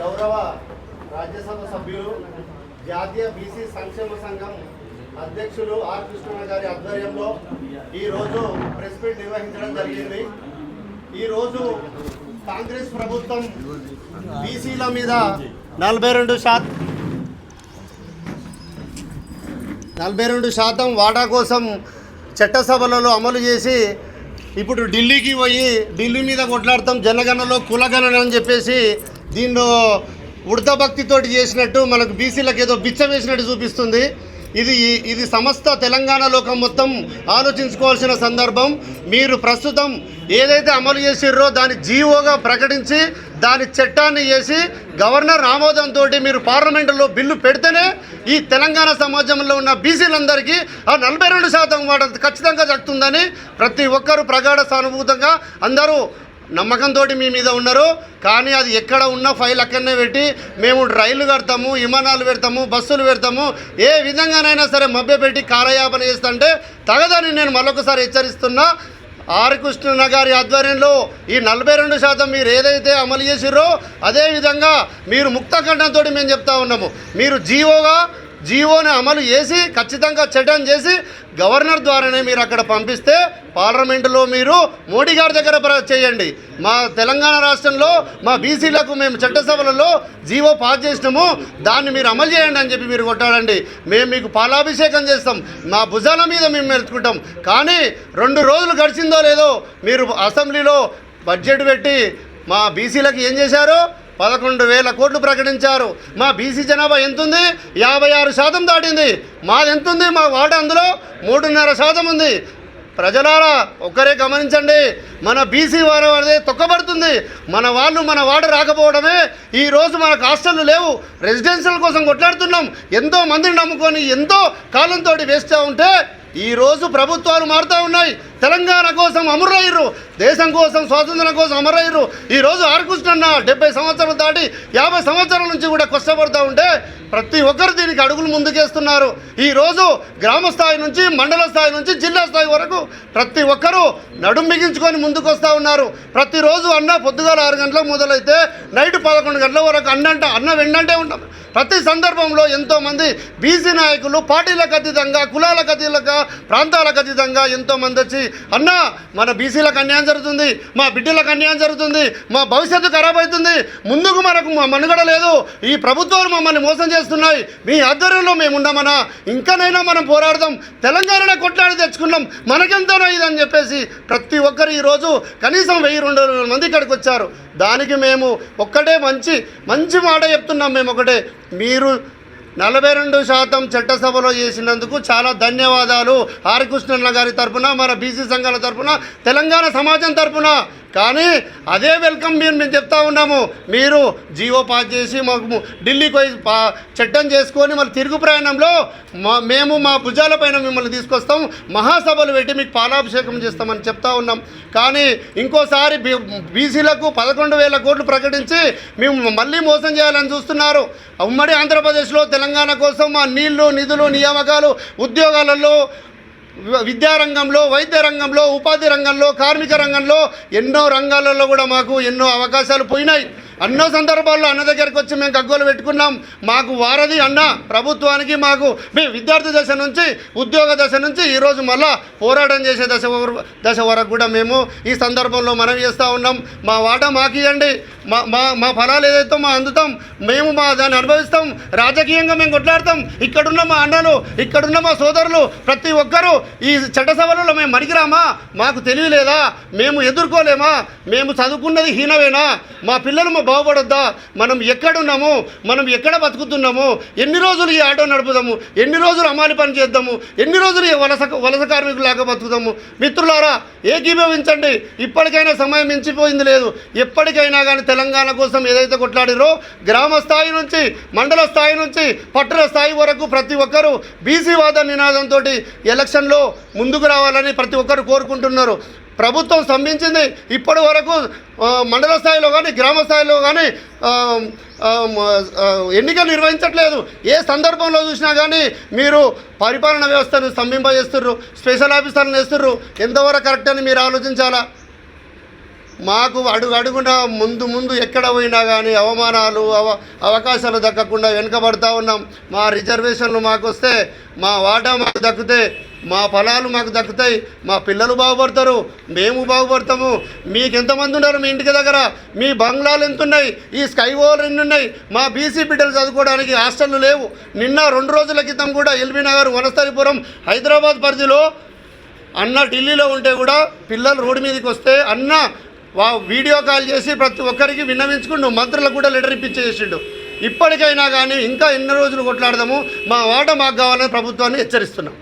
గౌరవ రాజ్యసభ సభ్యులు జాతీయ బీసీ సంక్షేమ సంఘం అధ్యక్షులు ఆర్ కృష్ణ గారి ఆధ్వర్యంలో ఈరోజు ప్రెస్ మీట్ నిర్వహించడం జరిగింది. ఈరోజు కాంగ్రెస్ ప్రభుత్వం బీసీల మీద నలభై రెండు శాతం నలభై రెండు శాతం వాటా కోసం చట్టసభలలో అమలు చేసి ఇప్పుడు ఢిల్లీకి పోయి ఢిల్లీ మీద కొట్లాడతాం జనగణలో కులగణన అని చెప్పేసి దీనిలో ఉడత భక్తితోటి చేసినట్టు మనకు బీసీలకు ఏదో బిచ్చం వేసినట్టు చూపిస్తుంది. ఇది ఇది సమస్త తెలంగాణ లోకం మొత్తం ఆలోచించుకోవాల్సిన సందర్భం. మీరు ప్రస్తుతం ఏదైతే అమలు చేసిర్రో దాన్ని జీవోగా ప్రకటించి దాని చట్టాన్ని చేసి గవర్నర్ ఆమోదంతో మీరు పార్లమెంటులో బిల్లు పెడితేనే ఈ తెలంగాణ సమాజంలో ఉన్న బీసీలందరికీ ఆ నలభై రెండు శాతం వాట ఖచ్చితంగా దక్కుతుందని ప్రతి ఒక్కరూ ప్రగాఢ సానుభూతంగా అందరూ నమ్మకంతో మీ మీద ఉన్నారు. కానీ అది ఎక్కడ ఉన్న ఫైల్ అక్కడనే పెట్టి మేము రైళ్ళు కడతాము విమానాలు పెడతాము బస్సులు పెడతాము. ఏ విధంగానైనా సరే మభ్య పెట్టి కాలయాపన చేస్తుంటే తగదని నేను మరొకసారి హెచ్చరిస్తున్నా. ఆర్. కృష్ణ గారి ఆధ్వర్యంలో ఈ నలభై రెండు శాతం మీరు ఏదైతే అమలు చేసిర్రో అదేవిధంగా మీరు ముక్త ఖండంతో మేము చెప్తా ఉన్నాము. మీరు జీవోగా జీవోని అమలు చేసి ఖచ్చితంగా చట్టం చేసి గవర్నర్ ద్వారానే మీరు అక్కడ పంపిస్తే పార్లమెంటులో మీరు మోడీ గారి దగ్గర చేయండి. మా తెలంగాణ రాష్ట్రంలో మా బీసీలకు మేము చట్టసభలలో జీవో పాస్ చేసినాము దాన్ని మీరు అమలు చేయండి అని చెప్పి మీరు కొట్టాడండి మేము మీకు పాలాభిషేకం చేస్తాం. మా భుజాల మీద మేము మెలుచుకుంటాం. కానీ రెండు రోజులు గడిచిందో లేదో మీరు అసెంబ్లీలో బడ్జెట్ పెట్టి మా బీసీలకు ఏం చేశారు? పదకొండు వేల కోట్లు ప్రకటించారు. మా బీసీ జనాభా ఎంతుంది? యాభై ఆరు శాతం దాటింది. మాది ఎంతుంది? మా వాట అందులో మూడున్నర శాతం ఉంది. ప్రజలారా ఒక్కరే గమనించండి. మన బీసీ వారి అనేది తొక్కబడుతుంది. మన వాళ్ళు మన వాడు రాకపోవడమే ఈరోజు మనకు హాస్టళ్ళు లేవు. రెసిడెన్షియల్ కోసం కొట్లాడుతున్నాం. ఎంతో మందిని నమ్ముకొని ఎంతో కాలంతో వేస్తూ ఉంటే ఈ రోజు ప్రభుత్వాలు మారుతూ ఉన్నాయి. తెలంగాణ కోసం అమరయ్యరు దేశం కోసం స్వాతంత్రం కోసం అమరయ్యరు ఈ రోజు డెబ్బై సంవత్సరాలు దాటి యాభై సంవత్సరాల నుంచి కూడా కష్టపడుతూ ఉంటే ప్రతి ఒక్కరు దీనికి అడుగులు ముందుకేస్తున్నారు. ఈ రోజు గ్రామ స్థాయి నుంచి మండల స్థాయి నుంచి జిల్లా స్థాయి వరకు ప్రతి ఒక్కరూ నడుం బిగించుకొని ముందుకు వస్తూ ఉన్నారు. ప్రతిరోజు అన్న పొద్దుగాల ఆరు గంటలకు మొదలైతే నైట్ పదకొండు గంటల వరకు అన్నంట అన్న వెండంటే ఉంటాం. ప్రతి సందర్భంలో ఎంతోమంది బీసీ నాయకులు పార్టీలకు అతీతంగా కులాలకు అతీతంగా ప్రాంతాలకు అతీతంగా ఎంతోమంది వచ్చి అన్న మన బీసీలకు అన్యాయం జరుగుతుంది మా బిడ్డలకు అన్యాయం జరుగుతుంది మా భవిష్యత్తు ఖరాబ్ అవుతుంది ముందుకు మనకు మా మనుగడ లేదు ఈ ప్రభుత్వాలు మమ్మల్ని మోసం చేస్తున్నాయి మీ ఆధ్వర్యంలో మేము ఇంకానైనా మనం పోరాడదాం తెలంగాణలో కొట్లాడి తెచ్చుకున్నాం మనకెంతనో ఇదని చెప్పేసి ప్రతి ఒక్కరు ఈరోజు కనీసం వెయ్యి రెండు వందల మంది ఇక్కడికి వచ్చారు. దానికి మేము ఒక్కటే మంచి మంచి మాట చెప్తున్నాం మేము ఒకటే. మీరు నలభై రెండు శాతం చట్టసభలో చేసినందుకు చాలా ధన్యవాదాలు. హరికృష్ణన్న గారి తరపున మన బీసీ సంఘాల తరపున తెలంగాణ సమాజం తరపున. కానీ అదే వెల్కమ్ మీరు మేము చెప్తా ఉన్నాము. మీరు జీవో పాస్ చేసి మాకు ఢిల్లీకి పోయి పా చట్టం చేసుకొని మళ్ళీ తిరుగు ప్రయాణంలో మా మేము మా భుజాలపైన మిమ్మల్ని తీసుకొస్తాం. మహాసభలు పెట్టి మీకు పాలాభిషేకం చేస్తామని చెప్తా ఉన్నాం. కానీ ఇంకోసారి బీ బీసీలకు పదకొండు వేల కోట్లు ప్రకటించి మేము మళ్ళీ మోసం చేయాలని చూస్తున్నారు. ఉమ్మడి ఆంధ్రప్రదేశ్లో తెలంగాణ కోసం మా నీళ్ళు నిధులు నియామకాలు ఉద్యోగాలలో విద్యారంగంలో వైద్య రంగంలో ఉపాధి రంగంలో కార్మిక రంగంలో ఎన్నో రంగాలలో కూడా మాకు ఎన్నో అవకాశాలు పోయినాయి. అన్నో సందర్భాల్లో అన్న దగ్గరికి వచ్చి మేము గగ్గోలు పెట్టుకున్నాం. మాకు వారధి అన్న ప్రభుత్వానికి మాకు మేము విద్యార్థి దశ నుంచి ఉద్యోగ దశ నుంచి ఈరోజు మళ్ళా పోరాటం చేసే దశ దశ వరకు కూడా మేము ఈ సందర్భంలో మనం చేస్తూ ఉన్నాం. మా వాటా మాకియండి మా మా మా ఫలాలు ఏదైతే మా అందుతాం మేము మా దాన్ని అనుభవిస్తాం. రాజకీయంగా మేము కొట్లాడతాం. ఇక్కడున్న మా అన్నలు ఇక్కడున్న మా సోదరులు ప్రతి ఒక్కరూ ఈ చట్టసభలలో మేము మరిగిరామా? మాకు తెలియలేదా? మేము ఎదుర్కోలేమా? మేము చదువుకున్నది హీనమేనా? మా పిల్లలు మా బాగుపడొద్దా? మనం ఎక్కడున్నాము? మనం ఎక్కడ బతుకుతున్నాము? ఎన్ని రోజులు ఈ ఆటో నడుపుదాము? ఎన్ని రోజులు అమాలి పని చేద్దాము? ఎన్ని రోజులు ఈ వలస వలస కార్మికులాగా బతుకుదాము? మిత్రులారా ఏకీభవించండి. ఇప్పటికైనా సమయం మించిపోయింది లేదు. ఎప్పటికైనా కానీ తెలంగాణ కోసం ఏదైతే కొట్లాడిరో గ్రామ స్థాయి నుంచి మండల స్థాయి నుంచి పట్టణ స్థాయి వరకు ప్రతి ఒక్కరూ బీసీవాద నినాదంతో ఎలక్షన్లో ముందుకు రావాలని ప్రతి ఒక్కరు కోరుకుంటున్నారు. ప్రభుత్వం స్తంభించింది. ఇప్పటి వరకు మండల స్థాయిలో కానీ గ్రామ స్థాయిలో కానీ ఎన్నికలు నిర్వహించట్లేదు. ఏ సందర్భంలో చూసినా కానీ మీరు పరిపాలన వ్యవస్థను స్తంభింపజేస్తుర్రు స్పెషల్ ఆఫీసర్లను వేస్తుర్రు. ఎంతవరకు కరెక్ట్ అని మీరు ఆలోచించాలా? మాకు అడుగు అడుగున ముందు ముందు ఎక్కడ పోయినా కానీ అవమానాలు అవ అవకాశాలు దక్కకుండా వెనుకబడతా ఉన్నాం. మా రిజర్వేషన్లు మాకు వస్తే మా వాటా మాకు దక్కుతే మా ఫలాలు మాకు దక్కుతాయి. మా పిల్లలు బాగుపడతారు. మేము బాగుపడతాము. మీకు ఎంతమంది ఉన్నారు మీ ఇంటికి దగ్గర? మీ బంగ్లాలు ఎంత ఉన్నాయి ఈ స్కై ఓవర్ ఎన్ని ఉన్నాయి. మా బీసీ బిడ్డలు చదువుకోవడానికి హాస్టళ్ళు లేవు. నిన్న రెండు రోజుల క్రితం కూడా ఎల్బీ నగర్ వనస్థలిపురం హైదరాబాద్ పరిధిలో అన్న ఢిల్లీలో ఉంటే కూడా పిల్లలు రోడ్డు మీదకి వస్తే అన్న వా వీడియో కాల్ చేసి ప్రతి ఒక్కరికి విన్నవించుకుంటూ మంత్రులకు కూడా లెటర్ ఇప్పించేసిండు. ఇప్పటికైనా కానీ ఇంకా ఎన్ని రోజులు కొట్లాడదాము? మా వాట మాకు కావాలని ప్రభుత్వాన్ని హెచ్చరిస్తున్నాం.